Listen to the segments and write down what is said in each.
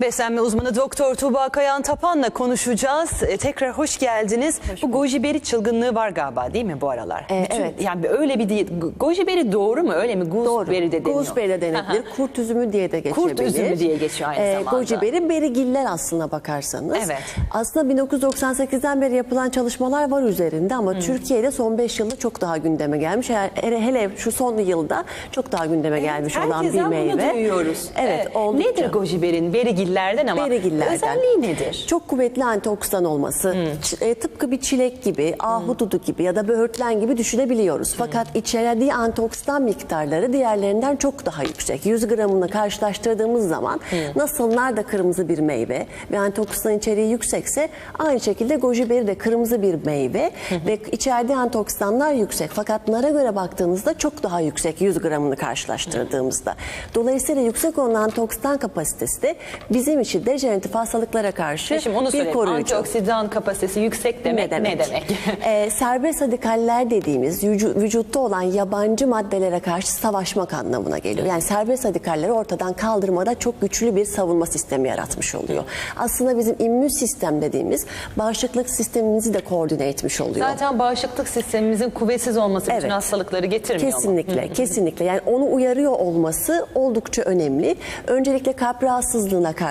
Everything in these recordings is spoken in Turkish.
Beslenme uzmanı Doktor Tuğba Kayan Tapan'la konuşacağız. E, tekrar hoş geldiniz. bu goji beri çılgınlığı var galiba değil mi bu aralar? E, Bütün- evet. Yani öyle bir diyet. Goji beri doğru mu? Öyle mi? Gooseberry de deniyor. Gooseberry de denebilir. Kurt üzümü diye de geçebilir. Kurt üzümü diye geçiyor aynı zamanda. Goji berry, berigiller aslına bakarsanız. Evet. Aslında 1998'den beri yapılan çalışmalar var üzerinde ama Hmm. Türkiye'de son 5 yılda çok daha gündeme gelmiş. Hele, hele şu son yılda çok daha gündeme gelmiş olan bir Herkesten meyve. bunu duyuyoruz. Evet, oldukça. Nedir goji berin? Berigillerden ama Berigillerden. özelliği nedir? Çok kuvvetli antioksidan olması. Hmm. E, tıpkı bir çilek gibi, ahududu gibi ya da böğürtlen gibi düşünebiliyoruz. Fakat içerdiği antioksidan miktarları diğerlerinden çok daha yüksek. 100 gramını karşılaştırdığımız zaman nasıl nerede kırmızı bir meyve ve antioksidan içeriği yüksekse aynı şekilde goji beri de kırmızı bir meyve ve içerdiği antioksidanlar yüksek. Fakat nara göre baktığınızda çok daha yüksek 100 gramını karşılaştırdığımızda. Dolayısıyla yüksek olan antioksidan kapasitesi de bizim için dejeneratif hastalıklara karşı Şimdi onu bir söyleyeyim. koruyucu. Antioksidan kapasitesi yüksek demek ne demek? Ee, serbest radikaller dediğimiz vücu- vücutta olan yabancı maddelere karşı savaşmak anlamına geliyor. Yani serbest radikalleri ortadan kaldırmada çok güçlü bir savunma sistemi yaratmış oluyor. Aslında bizim immün sistem dediğimiz bağışıklık sistemimizi de koordine etmiş oluyor. Zaten bağışıklık sistemimizin kuvvetsiz olması bütün Evet. hastalıkları getirmiyor mu? Kesinlikle, kesinlikle. Yani onu uyarıyor olması oldukça önemli. Öncelikle kalp rahatsızlığına karşı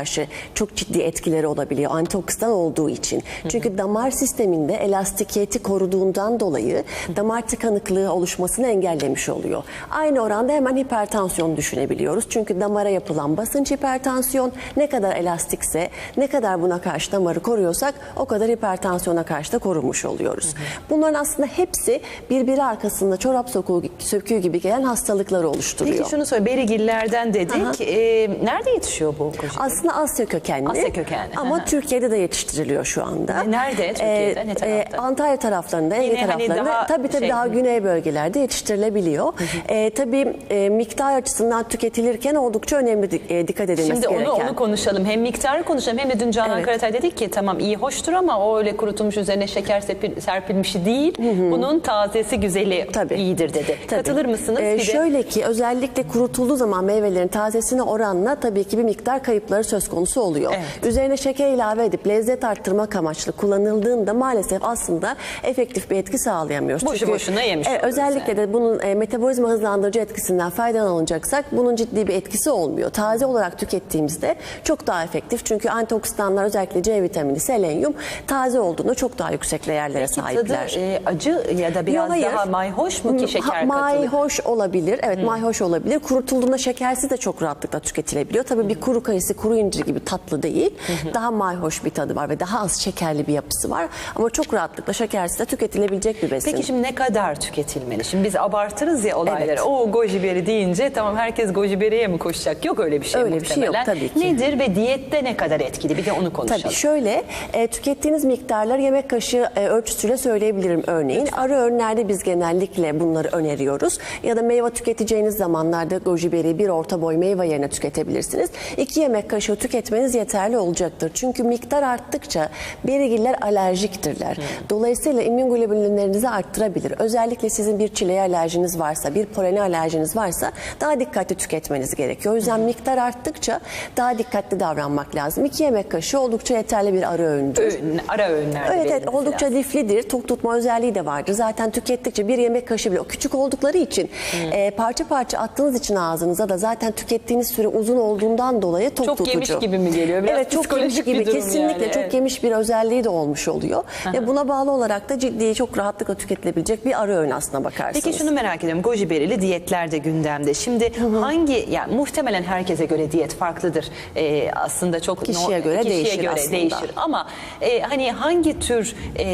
çok ciddi etkileri olabiliyor antioksidan olduğu için. Çünkü damar sisteminde elastikiyeti koruduğundan dolayı damar tıkanıklığı oluşmasını engellemiş oluyor. Aynı oranda hemen hipertansiyon düşünebiliyoruz. Çünkü damara yapılan basınç hipertansiyon ne kadar elastikse, ne kadar buna karşı damarı koruyorsak o kadar hipertansiyona karşı da korumuş oluyoruz. Bunların aslında hepsi birbiri arkasında çorap sokuğu, söküğü gibi gelen hastalıkları oluşturuyor. Peki şunu söyle, berigillerden dedik. E, nerede yetişiyor bu goji? Aslında Asya kökenli. Asya kökenli, Ama hı hı. Türkiye'de de yetiştiriliyor şu anda. Ne- nerede? Türkiye'de? Ne tarafta? Antalya taraflarında, Ege hani taraflarında. daha tabii tabii şey- daha güney bölgelerde yetiştirilebiliyor. E, tabii e, miktar açısından tüketilirken oldukça önemli e, dikkat edilmesi Şimdi onu gereken. onu konuşalım. Hem miktarı konuşalım hem de dün Canan Evet. Karatay dedik ki tamam iyi hoştur ama o öyle kurutulmuş üzerine şeker serpil- serpilmişi değil. Bunun tazesi güzeli Tabii. iyidir dedi. Tabii. Katılır mısınız? Ee, de- şöyle ki özellikle kurutulduğu zaman meyvelerin tazesine oranla tabii ki bir miktar kayıpları söz konusu oluyor. Evet. Üzerine şeker ilave edip lezzet arttırmak amaçlı kullanıldığında maalesef aslında efektif bir etki sağlayamıyoruz. Boşu boşuna yemiş oluyoruz özellikle yani. de bunun e, metabolizma hızlandırıcı etkisinden faydalanacaksak bunun ciddi bir etkisi olmuyor. Taze olarak tükettiğimizde çok daha efektif. Çünkü antioksidanlar özellikle C vitamini, selenyum taze olduğunda çok daha yüksek değerlere Peki sahipler. tadı e, acı ya da biraz Yok, daha mayhoş mu ki şeker katılıyor? Mayhoş olabilir. Evet mayhoş olabilir. Kurutulduğunda şekersiz de çok rahatlıkla tüketilebiliyor. Tabii bir kuru kayısı, kuru incir gibi tatlı değil. Daha mayhoş bir tadı var ve daha az şekerli bir yapısı var. Ama çok rahatlıkla şekersiz de tüketilebilecek bir besin. Peki şimdi ne kadar tüketilmeli? Şimdi biz abartırız ya olayları. Evet. O goji beri deyince tamam herkes goji beriye mi koşacak? Yok öyle bir şey Öyle bir şey yok, muhtemelen. tabii ki. Nedir ve diyette ne kadar etkili? Bir de onu konuşalım. Tabii şöyle e, tükettiğiniz miktarları yemek kaşığı e, ölçüsüyle söyleyebilirim örneğin. Ara öğünlerde biz genellikle bunları öneriyoruz. Ya da meyve tüketeceğiniz zamanlarda goji beri bir orta boy meyve yerine tüketebilirsiniz. İki yemek kaşığı tüketmeniz yeterli olacaktır. Çünkü miktar arttıkça berigiller alerjiktirler. Dolayısıyla immün globulünlerinizi arttırabilir. Özellikle sizin bir çileğe alerjiniz varsa, bir polene alerjiniz varsa daha dikkatli tüketmeniz gerekiyor. O yüzden miktar arttıkça daha dikkatli davranmak lazım. İki yemek kaşığı oldukça yeterli bir ara öğündür. Öğün- ara öğünlerde Evet, evet oldukça lazım. liflidir. Tok tutma özelliği de vardır. Zaten tükettikçe bir yemek kaşığı bile küçük oldukları için e, parça parça attığınız için ağzınıza da zaten tükettiğiniz süre uzun olduğundan dolayı tok Çok tutucu. Yemiş gibi mi geliyor? Biraz evet çok yemiş gibi kesinlikle yani, çok evet. yemiş bir özelliği de olmuş oluyor. Ve buna bağlı olarak da ciddi çok rahatlıkla tüketilebilecek bir ara öğün aslına bakarsanız. Peki şunu merak ediyorum. Goji berili diyetler de gündemde. Şimdi hangi yani muhtemelen herkese göre diyet farklıdır. Ee, aslında çok Kişiye göre kişiye değişir göre aslında. değişir. Ama e, hani hangi tür e,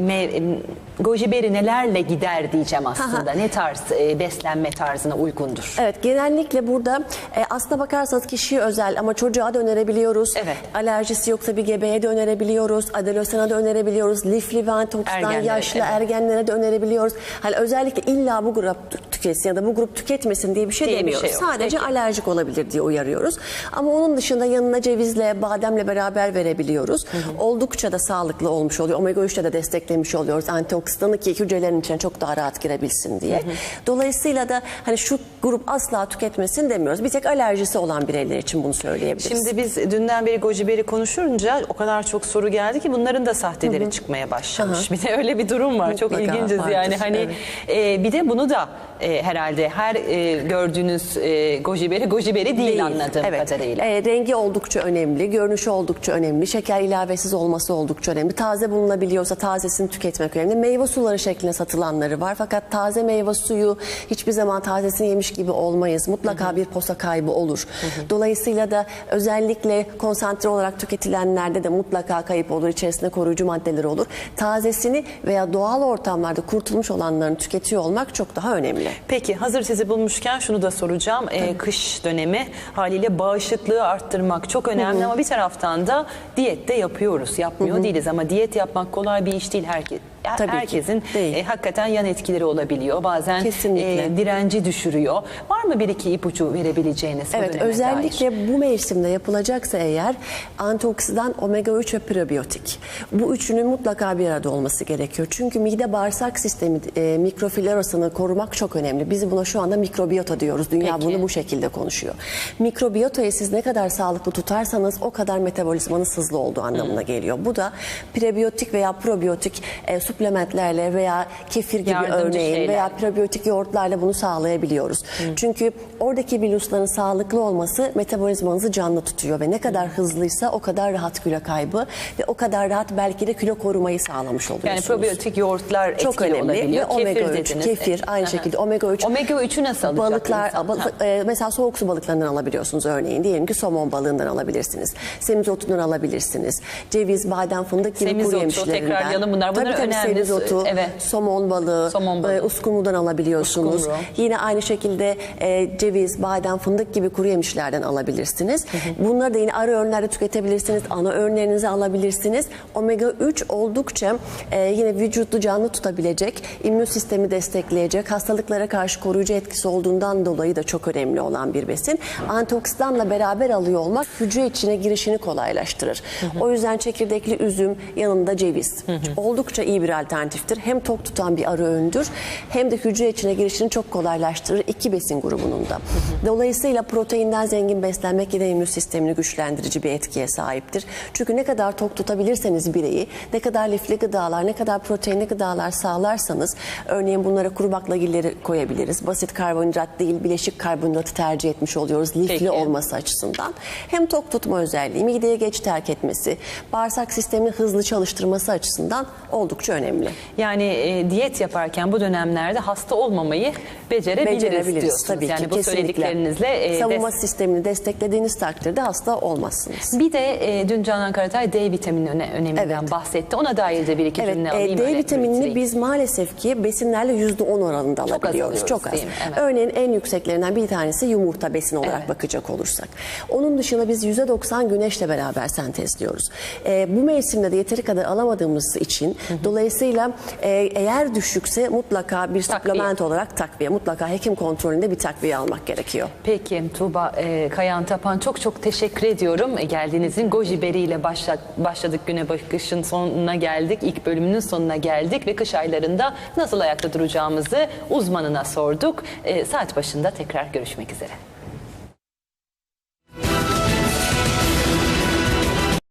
me- goji beri nelerle gider diyeceğim aslında. ne tarz e, beslenme tarzına uygundur? Evet genellikle burada e, aslına bakarsanız kişiye özel ama çocuğa da önerebiliyoruz. Evet. Alerjisi yoksa bir gebeye de önerebiliyoruz. Adolesana da önerebiliyoruz. Lifli ve antioksidan Ergenlere, yaşlı evet. ergenlere de önerebiliyoruz. Hani özellikle illa bu grup tüketsin ya da bu grup tüketmesin diye bir şey Diye bir demiyoruz. şey yok. Sadece Peki. alerjik olabilir diye uyarıyoruz. Ama onun dışında yanına cevizle, bademle beraber verebiliyoruz. Oldukça da sağlıklı olmuş oluyor. Omega 3'te de desteklemiş oluyoruz. Antioksidanı ki hücrelerin içine çok daha rahat girebilsin diye. Dolayısıyla da hani şu grup asla tüketmesin demiyoruz. Bir tek alerjisi olan bireyler için bunu söyleyebiliriz. Şimdi biz dünden beri goji beri konuşunca o kadar çok soru geldi ki bunların da sahteleri çıkmaya başlamış. Bir de öyle bir durum var. çok Mutlaka ilginciz vardır, yani. Hani evet. e, bir de bunu da e, herhalde her e, gördüğünüz e, goji beri goji beri değil, anladığım evet. kadarıyla. E, rengi oldukça önemli, görünüşü oldukça önemli, şeker ilavesiz olması oldukça önemli. Taze bulunabiliyorsa tazesini tüketmek önemli. Meyve suları şeklinde satılanları var fakat taze meyve suyu hiçbir zaman tazesini yemiş gibi olmayız. Mutlaka bir posa kaybı olur. Dolayısıyla da özellikle konsantre olarak tüketilenlerde de mutlaka kayıp olur. İçerisinde koruyucu maddeler olur. Tazesini veya doğal ortamlarda kurtulmuş olanlarını tüketiyor olmak çok daha önemli. Peki hazır sizi bulmuşken şunu da soracağım. Ee, kış dönemi haliyle bağışıklığı arttırmak çok önemli ama bir taraftan da diyet de yapıyoruz. Yapmıyor değiliz ama diyet yapmak kolay bir iş değil herkes. Tabii ki, herkesin değil. e, hakikaten yan etkileri olabiliyor. Bazen Kesinlikle. e, direnci düşürüyor. Var mı bir iki ipucu verebileceğiniz Evet özellikle dair? bu mevsimde yapılacaksa eğer antioksidan omega 3 ve prebiyotik. Bu üçünün mutlaka bir arada olması gerekiyor. Çünkü mide bağırsak sistemi e, mikroflorasını korumak çok önemli. Biz buna şu anda mikrobiyota diyoruz. Dünya Peki. bunu bu şekilde konuşuyor. Mikrobiyotayı siz ne kadar sağlıklı tutarsanız o kadar metabolizmanız hızlı olduğu anlamına geliyor. Bu da prebiyotik veya probiyotik e, suplementlerle veya kefir gibi Yardımcı örneğin şeyler. veya prebiyotik yoğurtlarla bunu sağlayabiliyoruz. Çünkü oradaki bilusların sağlıklı olması metabolizmanızı canlı tutuyor ve ne kadar hızlıysa o kadar rahat kilo kaybı ve o kadar rahat belki de kilo korumayı sağlamış oluyorsunuz. Yani probiyotik yoğurtlar çok etkili önemli olabiliyor. ve omega Kefir 3, dediniz. kefir aynı Aha. şekilde omega 3. Omega 3'ü nasıl alacak Balıklar, balık- e, mesela soğuk su balıklarından alabiliyorsunuz örneğin. Diyelim ki somon balığından alabilirsiniz. Semizotundan alabilirsiniz. Ceviz, badem, fındık gibi kuru yemişlerinden. tekrarlayalım bunlar. Bunlar tabii, tabii, önemli. Semizotu, Evet. somon balığı, Somon balığı. e, uskumudan alabiliyorsunuz. Uskumru. Yine aynı şekilde e, ceviz, badem, fındık gibi kuru yemişlerden alabilirsiniz. Bunları da yine ara öğünlerde tüketebilirsiniz. Ana öğünlerinize alabilirsiniz. Omega 3 oldukça e, yine vücudu canlı tutabilecek, immün sistemi destekleyecek, hastalıklara karşı koruyucu etkisi olduğundan dolayı da çok önemli olan bir besin. Antioksidanla beraber alıyor olmak hücre içine girişini kolaylaştırır. O yüzden çekirdekli üzüm yanında ceviz oldukça iyi bir alternatiftir. Hem tok tutan bir ara öğündür hem de hücre içine girişini çok kolaylaştırır iki besin grubunun da. Dolayısıyla proteinden zengin beslenmek yine immün sistemini güçlendirici bir etkiye sahiptir. Çünkü ne kadar tok tutabilirseniz bireyi, ne kadar lifli gıdalar, ne kadar proteinli gıdalar sağlarsanız, örneğin bunlara kuru baklagilleri koyabiliriz. Basit karbonhidrat değil, bileşik karbonhidratı tercih etmiş oluyoruz lifli Peki. olması açısından. Hem tok tutma özelliği, mideye geç terk etmesi, bağırsak sistemini hızlı çalıştırması açısından oldukça önemli. Yani e, diyet yaparken bu dönemlerde hasta olmamayı becerebiliriz, Becerebiliriz diyorsunuz. tabii yani ki bu kesinlikle. söylediklerinizle e, Savunma des- sistemini desteklediğiniz takdirde hasta olmazsınız. Bir de e, dün Canan Karatay D vitamini öne, öneminden Evet. bahsetti. Ona dair de bir iki Evet, cümle e, alayım. D öyle vitaminini biz maalesef ki besinlerle yüzde on oranında Çok alabiliyoruz. Çok az. Evet. Örneğin en yükseklerinden bir tanesi yumurta besin olarak Evet. bakacak olursak. Onun dışında biz yüzde doksan güneşle beraber sentezliyoruz. E, bu mevsimde de yeteri kadar alamadığımız için dolayısıyla e, eğer düşükse mutlaka bir Takviye. suplement olarak takviye, mutlaka hekim kontrolünde bir takviye almak gerekiyor. Peki Tuğba e, Kayan Tapan çok çok teşekkür ediyorum. E, geldiğinizin Goji Beri ile başla- başladık güne bakışın sonuna geldik. İlk bölümünün sonuna geldik ve kış aylarında nasıl ayakta duracağımızı uzmanına sorduk. E, saat başında tekrar görüşmek üzere.